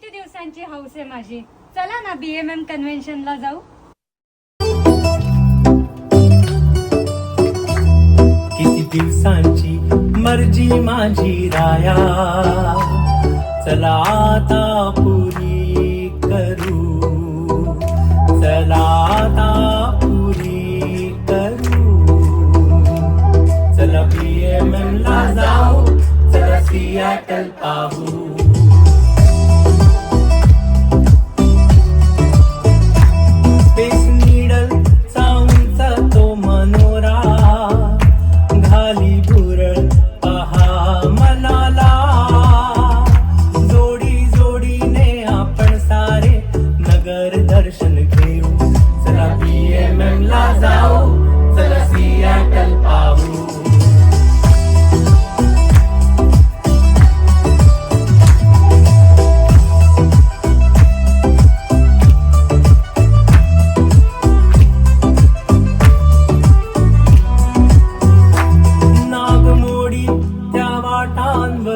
किती दिवसांची हौस आहे माझी? चला ना बी एम एम कन्व्हेन्शनला जाऊ. किती दिवसांची मर्जी माझी राया. चला आता पुरी करू. चला आता पुरी करू. चला बी एम एम ला जाऊ. चला सियाटल पाहू.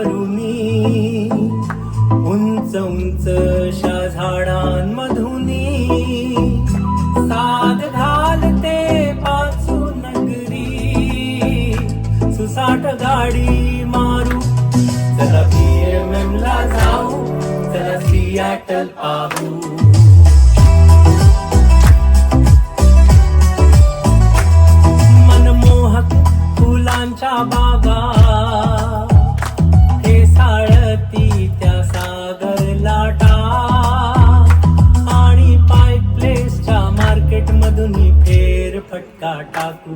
करुणी उंच उंच शा झाडांमधुनी. साद घालते पाचू नगरी. सुसाट गाडी मारू. चला पी एम एम ला जाऊ. चला सियाटल पाहू. मार्केट फेर फटका टाकू.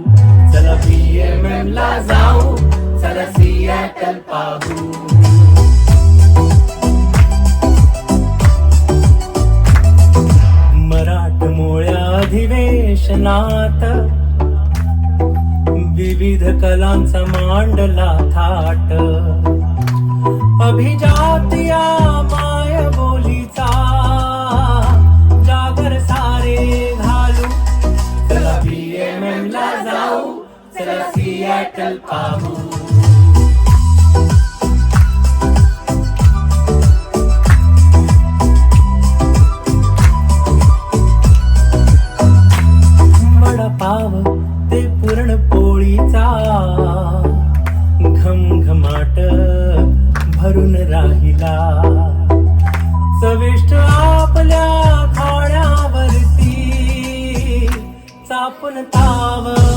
चला बी एम एम ला जाऊ. चला सियाटल पाहू. मराठमोळ्या अधिवेशनात विविध कलांचा मांडला थाट. अभिजा सियाटल पाहू. वडापाव ते पुरणपोळीचा घमघमाट भरून राहिला. चविष्ट आपल्या खाण्यावरती चापून ताव.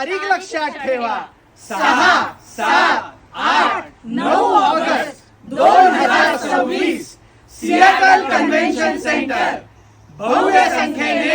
तारीख लक्षात ठेवा. सहा सात आठ नऊ ऑगस्ट दोन हजार सव्वीस. सियाटल कन्व्हेन्शन सेंटर भव्य संख्येने